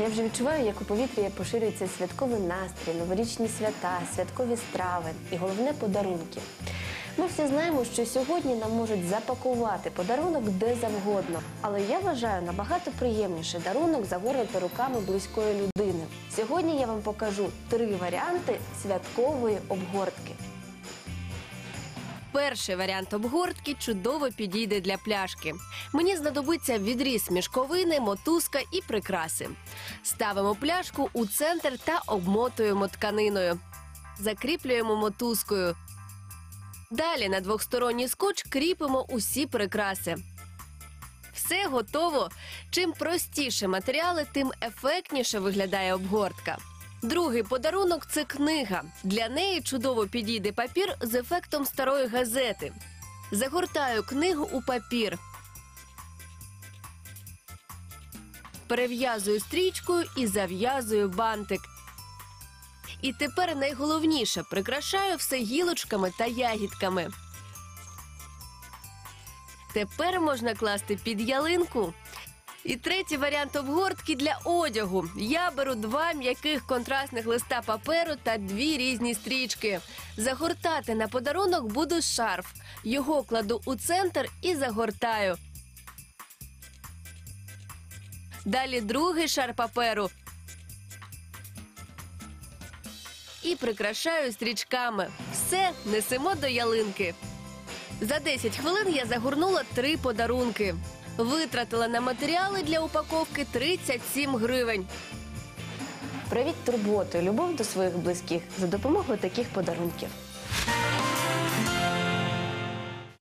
Я вже відчуваю, як у повітрі поширюється святковий настрій, новорічні свята, святкові страви і головне подарунки. Ми всі знаємо, що сьогодні нам можуть запакувати подарунок де завгодно, але я вважаю набагато приємніше дарунок загорнути руками близької людини. Сьогодні я вам покажу три варіанти святкової обгортки. Перший варіант обгортки чудово підійде для пляшки. Мені знадобиться відріз мішковини, мотузка і прикраси. Ставимо пляшку у центр та обмотуємо тканиною. Закріплюємо мотузкою. Далі на двохсторонній скотч кріпимо усі прикраси. Все готово. Чим простіше матеріали, тим ефектніше виглядає обгортка. Другий подарунок це книга. Для неї чудово підійде папір з ефектом старої газети. Загортаю книгу у папір. Перев'язую стрічкою і зав'язую бантик. І тепер найголовніше прикрашаю все гілочками та ягідками. Тепер можна класти під ялинку. І третій варіант обгортки для одягу. Я беру два м'яких контрастних листа паперу та дві різні стрічки. Загортати на подарунок буду шарф. Його кладу у центр і загортаю. Далі другий шар паперу. І прикрашаю стрічками. Все, несемо до ялинки. За 10 хвилин я загорнула три подарунки. Витратила на матеріали для упаковки 37 гривень. Привіт турботу любов до своїх близьких за допомогою таких подарунків.